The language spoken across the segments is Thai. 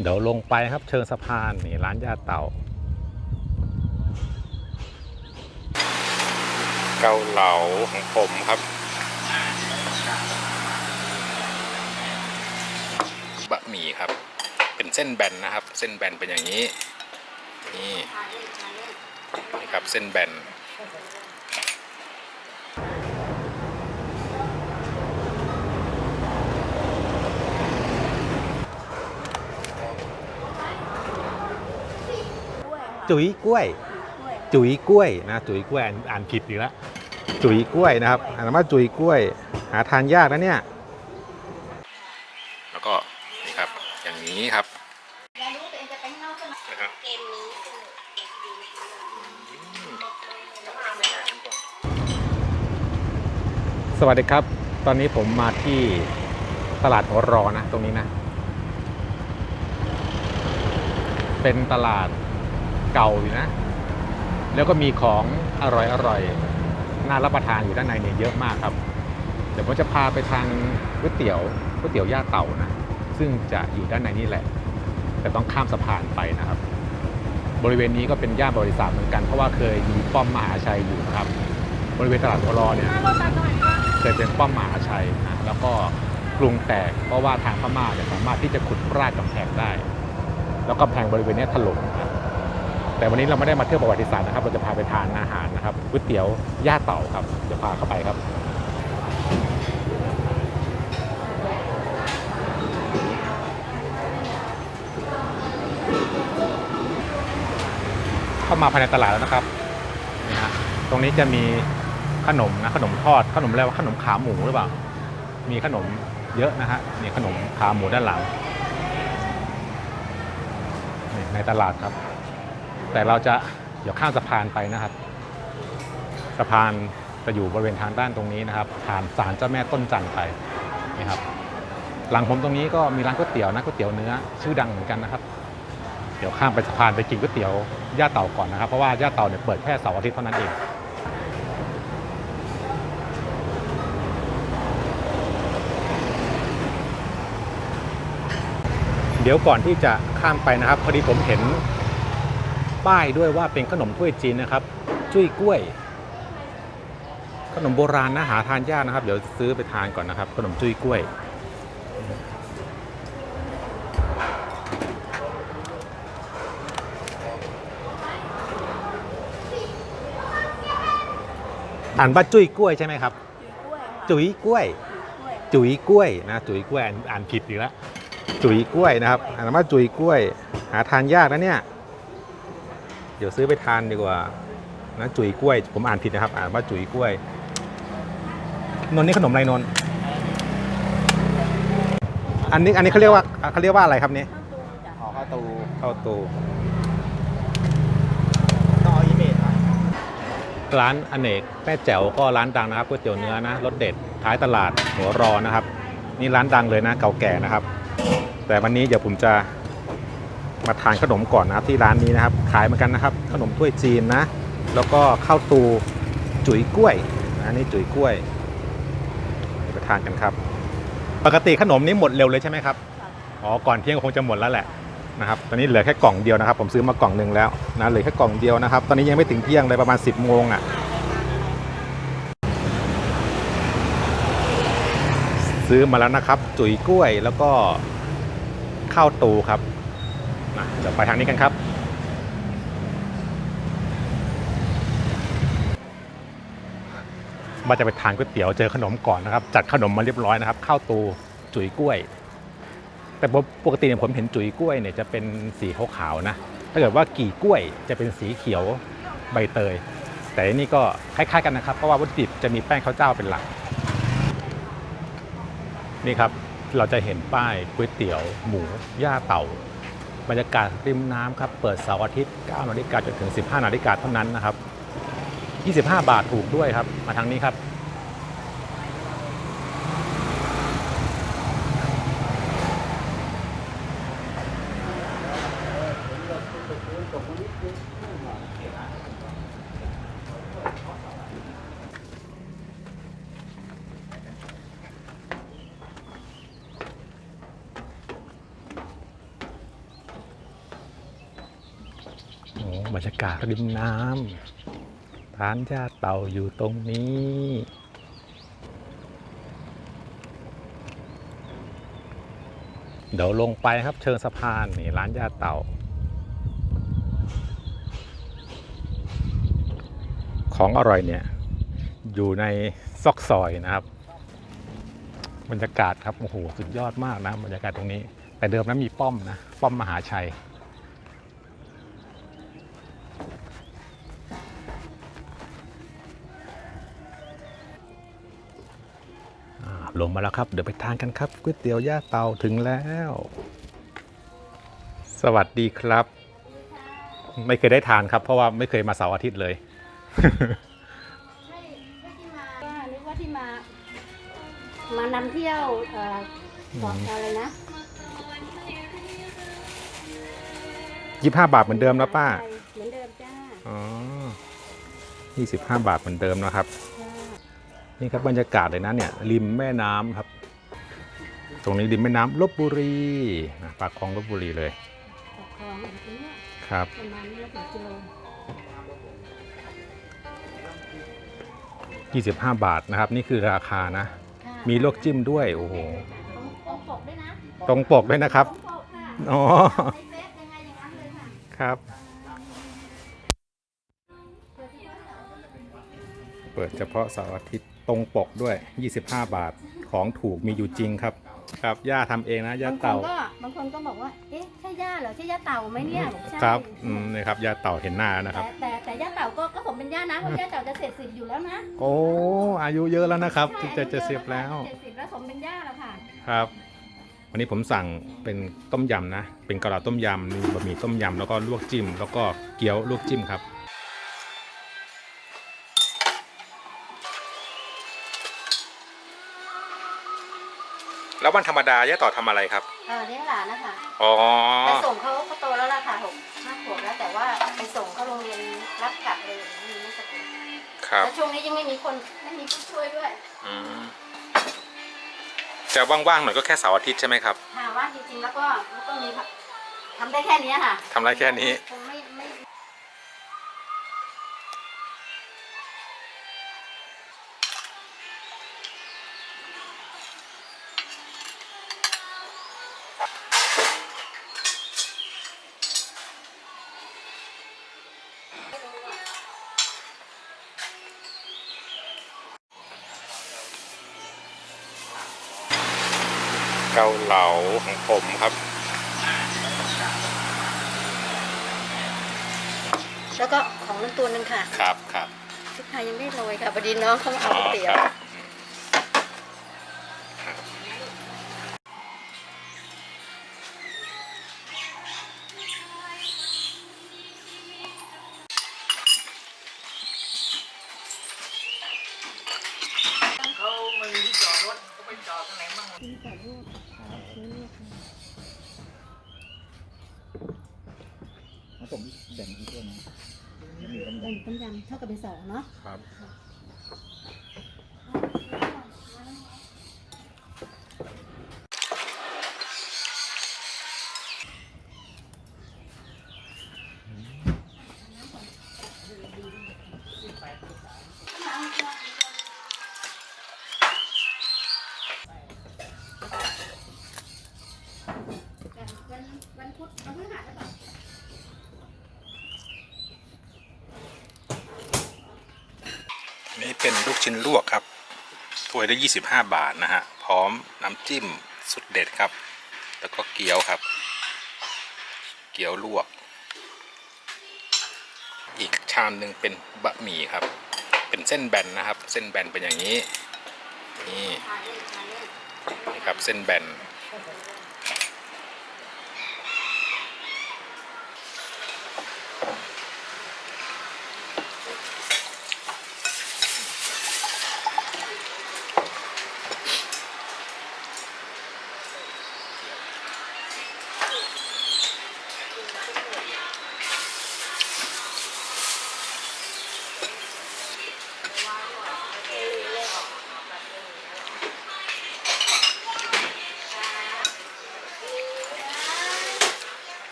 เดี๋ยวลงไปครับเชิงสะพานนี่ร้านยาเต่า เกาเหลาของผมครับบะหมี่ครับ เป็นเส้นแบนนะครับ เส้นแบนเป็นอย่างนี้ นี่นี่ครับเส้นแบน จุ๋ยกล้วยจุ๋ยกล้วยนะจุ๋ยกล้วยอ่านอ่านผิดอีกแล้วจุ๋ยกล้วยนะครับอ่านว่าจุ๋ยกล้วย หาทานยากนะเนี่ย แล้วก็นี่ครับอย่างนี้ครับอย่ารู้ตัวเองจะไปข้างนอกใช่ไหมนะครับเกมนี้เก็บดีสวัสดีครับ ตอนนี้ผมมาที่ตลาดหัวรอนะ ตรงนี้นะ เป็นตลาด เก่าอยู่นะ แล้วก็มีของอร่อยอร่อยๆน่ารับประทานอยู่ด้านในเนี่ยเยอะมากครับ เดี๋ยวผมจะพาไปทานก๋วยเตี๋ยวก๋วยเตี๋ยวย่าเต่านะ ซึ่งจะอยู่ด้านในนี่แหละ แต่ต้องข้ามสะพานไปนะครับ บริเวณนี้ก็เป็นย่านบริษัทเหมือนกัน เพราะว่าเคยมีป้อมมหาชัยอยู่ครับ บริเวณตลาดหัวรอเนี่ยเคยเป็นป้อมมหาชัยนะแล้วก็กรุงแตกเพราะว่าทางพม่าเนี่ยสามารถที่จะขุดราดกำแพงได้ แล้วกำแพงบริเวณนี้ถล่ม แต่วันนี้เราไม่ได้มาเที่ยวประวัติศาสตร์นะครับ เราจะพาไปทานอาหารนะครับก๋วยเตี๋ยวย่าเต่าครับเดี๋ยวพาเข้าไปครับเข้ามาภายในตลาดแล้วนะครับนี่ฮะตรงนี้จะมีขนมนะขนมทอดขนมอะไรวะขนมขาหมูหรือเปล่า มีขนมเยอะนะฮะนี่ขนมขาหมูด้านหลังในตลาดครับ แต่เราจะเดี๋ยวข้ามสะพานไปนะครับ สะพานจะอยู่บริเวณทางด้านตรงนี้นะครับ ผ่านศาลเจ้าแม่ต้นจันทร์ไปนี่ครับ หลังผมตรงนี้ก็มีร้านก๋วยเตี๋ยวนะก๋วยเตี๋ยวเนื้อชื่อดังเหมือนกันนะครับ เดี๋ยวข้ามไปสะพานไปกินก๋วยเตี๋ยวย่าเต่าก่อนนะครับ เพราะว่าย่าเต่าเนี่ยเปิดแค่เสาร์อาทิตย์เท่านั้นเองเดี๋ยวก่อนที่จะข้ามไปนะครับ พอดีผมเห็น ป้ายด้วยว่าเป็นขนมถ้วยจีนนะครับจุ้ยกล้วย ขนมโบราณนะหาทานยากนะครับ เดี๋ยวซื้อไปทานก่อนนะครับ ขนมจุ้ยกล้วย อ่านว่าจุ้ยกล้วยใช่ไหมครับ จุ๋ยกล้วย จุ๋ยกล้วยนะจุ๋ยกล้วยอ่านอ่านผิดอีกแล้วจุ๋ยกล้วยนะครับอ่านว่าจุ๋ยกล้วย หาทานยากนะเนี่ยเดี๋ยวซื้อไปทานดีกว่านะจุ๋ยกล้วย ผมอ่านผิดนะครับ อ่านว่าจุ๋ยกล้วย นนท์นี่ขนมอะไรนนท์อันนี้อันนี้เขาเรียกว่าเขาเรียกว่าอะไรครับเนี่ยอ๋อข้าวตูข้าวตูต้องเอาอีเมลมาร้านอเนกแม่แจ๋วก็ร้านดังนะครับก๋วยเตี๋ยวเนื้อนะรสเด็ดท้ายตลาดหัวรอนะครับ นี่ร้านดังเลยนะเก่าแก่นะครับ แต่วันนี้เดี๋ยวผมจะ มาทานขนมก่อนนะครับที่ร้านนี้นะครับ ขายเหมือนกันนะครับ ขนมถ้วยจีนนะ แล้วก็ข้าวตูจุ๋ยกล้วยนะอันนี่จุ๋ยกล้วยเดี๋ยวไปทานกันครับ ปกติขนมนี้หมดเร็วเลยใช่ไหมครับอ๋อก่อนเที่ยงก็คงจะหมดแล้วแหละนะครับตอนนี้เหลือแค่กล่องเดียวนะครับ ผมซื้อมากล่องหนึ่งแล้วนะเหลือแค่กล่องเดียวนะครับ ตอนนี้ยังไม่ถึงเที่ยงเลยประมาณ 10โมงอะซื้อมาแล้วนะครับ จุ๋ยกล้วยแล้วก็ข้าวตูครับ นะเดี๋ยวไปทางนี้กันครับมาจะไปทานก๋วยเตี๋ยวเจอขนมก่อนนะครับ จัดขนมมาเรียบร้อยนะครับ ข้าวตูจุ๋ยกล้วย แต่ปกติเนี่ยผมเห็นจุ๋ยกล้วยเนี่ยจะเป็นสีขาวๆนะ ถ้าเกิดว่ากี่กล้วยจะเป็นสีเขียวใบเตย แต่อันนี่ก็คล้ายๆกันนะครับ เพราะว่าวัตถุดิบจะมีแป้งข้าวเจ้าเป็นหลัก นี่ครับเราจะเห็นป้ายก๋วยเตี๋ยว หมูย่าเต่า บรรยากาศริมน้ำครับ เปิดเสาร์อาทิตย์9นาฬิกาจนถึง 15นาฬิกาเท่านั้นนะครับ 25 บาทถูกด้วยครับ มาทางนี้ครับ บรรยากาศริมน้ำร้านย่าเต่าอยู่ตรงนี้เดี๋ยวลงไปครับเชิงสะพานนี่ร้านยาเต่า ของอร่อยเนี่ย อยู่ในซอกซอยนะครับ บรรยากาศครับโอ้โหสุดยอดมากนะบรรยากาศตรงนี้ แต่เดิมนั้นมีป้อมนะ ป้อมมหาชัย ลงมาแล้วครับ เดี๋ยวไปทานกันครับก๋วยเตี๋ยวย่าเตาถึงแล้ว สวัสดีครับ ไม่เคยได้ทานครับ เพราะว่าไม่เคยมาเสาร์อาทิตย์เลยใช่ใช่ที่มาว่านึกว่าที่มา มานำเที่ยวเอ่อบอกอะไรนะยี่ห้าบาทเหมือนเดิมนะป้า เหมือนเดิมจ้าอ๋อยี่สิบห้าบาทเหมือนเดิมนะครับจ้า นี่ครับบรรยากาศเลยนะเนี่ยริมแม่น้ำครับ ตรงนี้ริมแม่น้ำลบบุรีนะปากคลองลบบุรีเลยปกครองอันนี้ครับประมาณนี้ถึงกิโล25 บาทนะครับ นี่คือราคานะค่ะมีลวกจิ้มด้วยโอ้โหตรงตรงปกด้วยนะตรงปกด้วยนะครับตรงปกค่ะอ๋อในเฟซยังไงอย่างนั้นเลยค่ะครับ เปิดเฉพาะเสาร์อาทิตย์ต รงปกด้วย 25 บาทของถูกมีอยู่จริงครับ ครับย่าทำเองนะย่าบางคนเต่าก็บางคนก็บอกว่า เอ๊ะ ใช่ย่าเหรอ ใช่ย่าเต่าไหมเนี่ยอกใช่ครับอืมนี่ครับย่าเต่าเห็นหน้านะครับแต่แต่แต่ย่าเต่าก็ก็ผมเป็นย่านะเพราะย่าเต่าจะเสร็จสิบอยู่แล้วนะโอ้อายุเยอะแล้วนะครับที่จะจะเสียบแล้วเจ็ดสิบแล้วผมเป็นย่าแล้วค่ะ ครับ วันนี้ผมสั่งเป็นต้มยำนะ เป็นกะหล่ำต้มยำมีบะหมี่ต้มยำแล้วก็ลวกจิ้ม แล้วก็เกี๊ยวลวกจิ้มครับ แล้ววันธรรมดาย่าต่อทำอะไรครับ เออเลี้ยงหลานนะคะ อ๋อ ไปส่งเขาเขาโตแล้วล่ะค่ะหกห้าขวบแล้วแต่ว่าไปส่งเขาโรงเรียนรับกลับเลยอย่างนี้ไม่สะดวกครับ แล้วช่วงนี้ยังไม่มีคนไม่มีผู้ช่วยด้วยอืมจะว่างๆหน่อยก็แค่เสาร์อาทิตย์ใช่ไหมครับ หาว่าจริงๆแล้วก็แล้วก็มีค่ะทำได้แค่นี้ค่ะทำได้แค่นี้คงไม่ไเกาเหลาของผมครับ แล้วก็ของนั่นตัวหนึงค่ะครับครับพริกไทยยังไม่โรยค่ะพอดีน้องเขามาเอาก๋วยเตี๋ยวครับ ผมแบ่งอีกด้วยนะมีต้มยเป็นต้มยำเท่ากับเป็นสองเนาะครับ เป็นลูกชิ้นลวกครับถ้วยละ25 บาทนะฮะพร้อมน้ำจิ้มสุดเด็ดครับ แล้วก็เกี๊ยวครับ เกี๊ยวลวก อีกชามหนึ่งเป็นบะหมี่ครับ เป็นเส้นแบนนะครับ เส้นแบนเป็นอย่างนี้นี่นเล่นทานเล่นนี่ครับเส้นแบน ค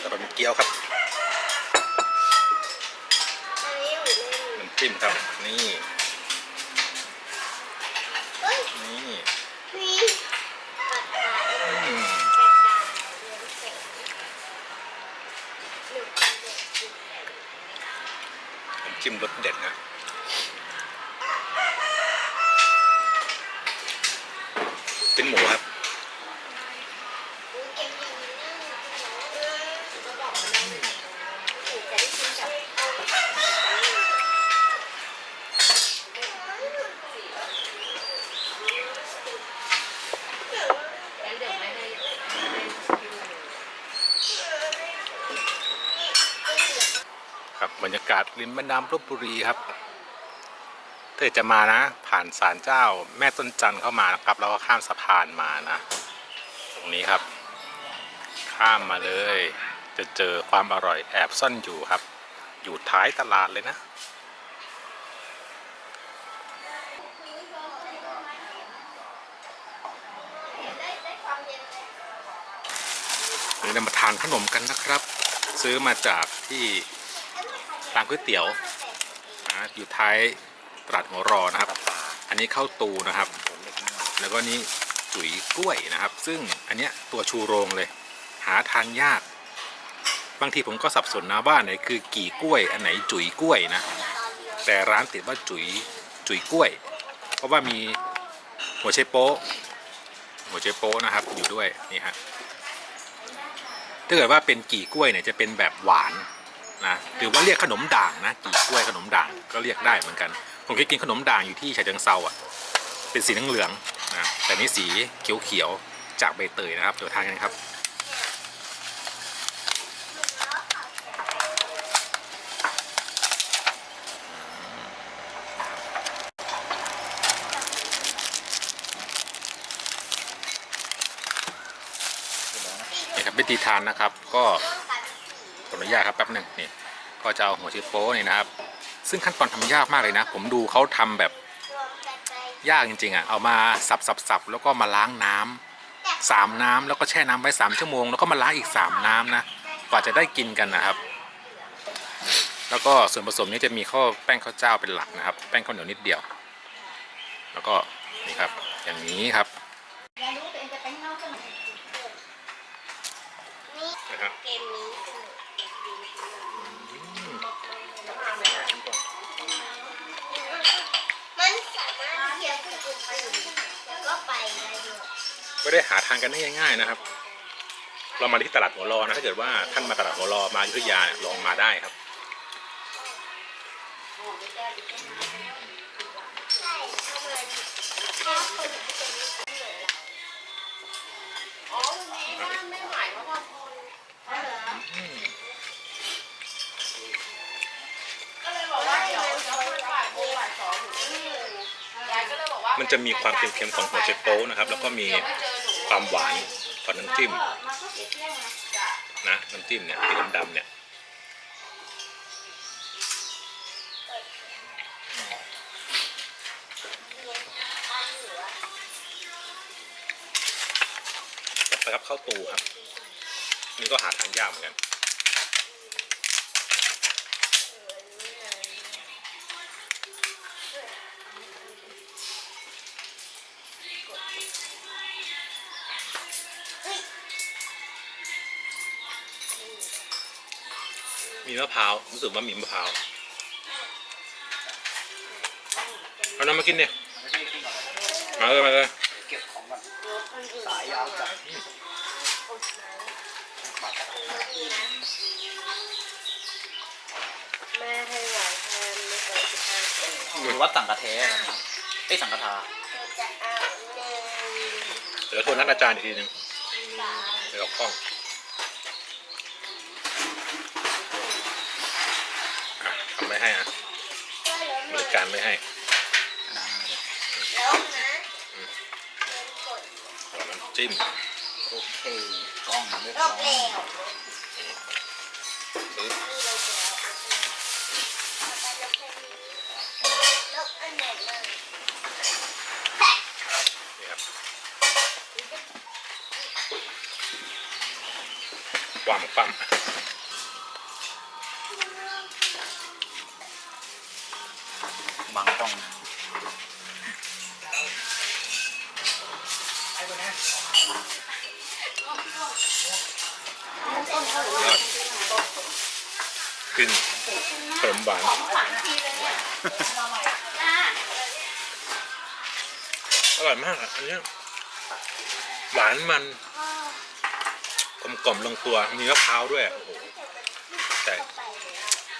แล้วก็มีเกี๊ยวครับน้ำจิ้มครับ นี่ นี่อืมน้ำ จิ้มรสเด็ดนะเป็นหมูครับ ค รับรรยากาศริมแม่น้ำลบบุรีครับถ้าจะมานะ ผ่านศาลเจ้าแม่ต้นจันทร์เข้ามานะครับแล้วก็ข้ามสะพานมานะ ตรงนี้ครับ ข้ามมาเลย จะเจอความอร่อยแอบซ่อนอยู่ครับ อยู่ท้ายตลาดเลยนะนี่เรามาทานขนมกันนะครับ ซื้อมาจากที่ ร้านก๋วยเตี๋ยวนะอยู่ท้ายตลาดหัวรอนะครับ อันนี้ข้าวตูนะครับ แล้วก็นี่จุ๋ยกล้วยนะครับ ซึ่งอันเนี้ยตัวชูโรงเลย หาทานยาก บางทีผมก็สับสนนะว่านไหนคือกี่กล้วย อันไหนจุ๋ยกล้วยนะ แต่ร้านติดว่าจุ๋ยจุ๋ยกล้วย เพราะว่ามีหัวไชโป๊ะหัวไชโป๊ะนะครับอยู่ด้วยนี่ฮะถ้าเกิดว่าเป็นกี่กล้วยเนี่ยจะเป็นแบบหวาน นะหรือว่าเรียกขนมด่างนะกี่กล้วยขนมด่างก็เรียกได้เหมือนกันผมเคยกินขนมด่างอยู่ที่ฉะเชิงเซาอะเป็นสีเหลืองๆนะแต่นี่สีเขียวๆจากใบเตยนะครับเดี๋ยวทานกันครับนี่ครับวิธีทานนะครับก็ ขออนุญาตครับแป๊บหนึ่งนี่ก็จะเอาหัวชีโป้เนี่ยนะครับ ซึ่งขั้นตอนทำยากมากเลยนะ ผมดูเขาทำแบบยากจริงๆอะเอามาสับสับสับแล้วก็มาล้างน้ำสามน้ำแล้วก็แช่น้ำไว้สามชั่วโมงแล้วก็มาล้างอีกสามน้ำนะกว่าจะได้กินกันนะครับ แล้วก็ส่วนผสมนี้จะมีข้าวแป้งข้าวเจ้าเป็นหลักนะครับ แป้งข้าวเหนียวนิดเดียว แล้วก็นี่ครับ อย่างนี้ครับอยากรู้ตัวเองจะไปข้างนอกเสมอน ก็ไปได้ด้วยไม่ได้หาทานกันได้ง่ายๆนะครับ เรามาที่ตลาดหัวรอนะถ้าเกิดว่าท่านมาตลาดหัวรอมาอยุธยาเนี่ยลองมาได้ครับ ใช่ถ้ามันถ้าคน มันจะมีความเค็มๆของหัวเชโป้นะครับ แล้วก็มีความหวานของน้ำจิ้มนะน้ำจิ้มเนี่ยสีดำๆเนี่ยไปครับข้าวตูครับนี่ก็หาทานยากเหมือนกัน มีมะพร้าวรู้สึกว่ามีมะพร้าวเอาน้ำมากินเนี่ยมาเลยมาเลยเก็บของก่อนสายยาวจัดแม่ให้หวานแทนไม่เคยจะทานเองอยู่วัดสังกะเทนะไอ้ยสังกะทาจะเอาหนึ่งเดี๋ยวโทรนัดอาจารย์อีกทีหนึงสามเดี๋ยวออกกล้อง ไม่ให้อะบริการไม่ให้แน้ำจิ้มโอเคกล้องเรียบร้อยความปั๊ม ความบังกล้องขึ้นขนมหวานอร่อยมากอะอันเนี้ยหวานมันกลมกล่อมลงตัวมีมะพร้าวด้วยอะโอ้โหแต่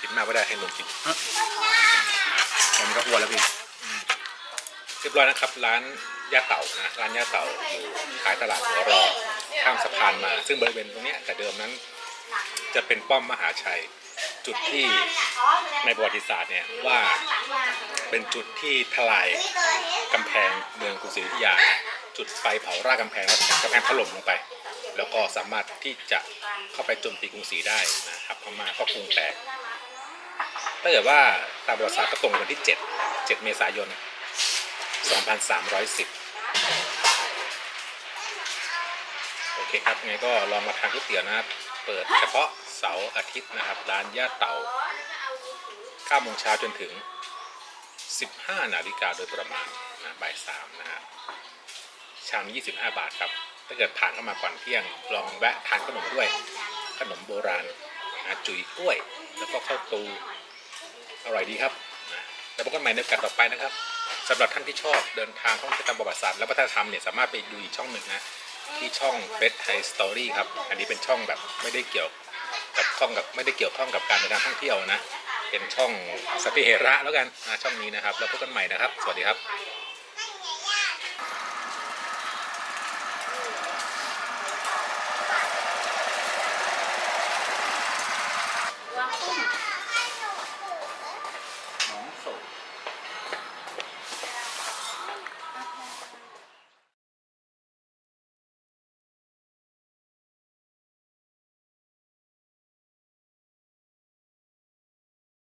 กินมากไม่ได้ให้ลงกิน ก็อ้วนแล้วพี่เรียบร้อยนะครับ ร้านย่าเต่านะร้านย่าเต่าอยู่ท้ายตลาดหัวรอข้ามสะพานมา ซึ่งบริเวณตรงนี้แต่เดิมนั้นจะเป็นป้อมมหาชัย จุดที่ในประวัติศาสตร์เนี่ยว่าเป็นจุดที่ทลายกำแพงเมืองกรุงศรีอยุธยา จุดไฟเผารากกำแพงแล้วกำแพงถล่มลงไป แล้วก็สามารถที่จะเข้าไปโจมตีกรุงศรีได้นะครับพม่าก็กรุงแตก ถ้าเกิดว่าตามประวัติศาสตร์ก็ตรงวันที่ 7 7 เมษายน 2310 โอเคครับไงก็ลองมาทานก๋วยเตี๋ยวนะครับ เปิดเฉพาะเสาร์อาทิตย์นะครับ ร้านย่าเต่า9โมงเช้าจนถึง 15 นาฬิกาโดยประมาณนะบ่ายสามนะฮะชามนี้25 บาทครับ ถ้าเกิดผ่านเข้ามาก่อนเที่ยง ลองแวะทานขนมด้วย ขนมโบราณนะจุ๋ยกล้วย แล้วก็ข้าวตู อร่อยดีครับแล้วพบกันใหม่ในโอกาสต่อไปนะครับสำหรับท่านที่ชอบเดินทางท่องเที่ยวตามประวัติศาสตร์และวัฒนธรรมเนี่ยสามารถไปดูอีกช่องหนึ่งนะที่ช่อง Best Thai Story ครับ อันนี้เป็นช่องแบบไม่ได้เกี่ยวกับข้องกับไม่ได้เกี่ยวข้องกับการเดินทางท่องเที่ยวนะ เป็นช่องสพเปิเหระแล้วกันนะช่องนี้นะครับ แล้วพบกันใหม่นะครับ สวัสดีครับ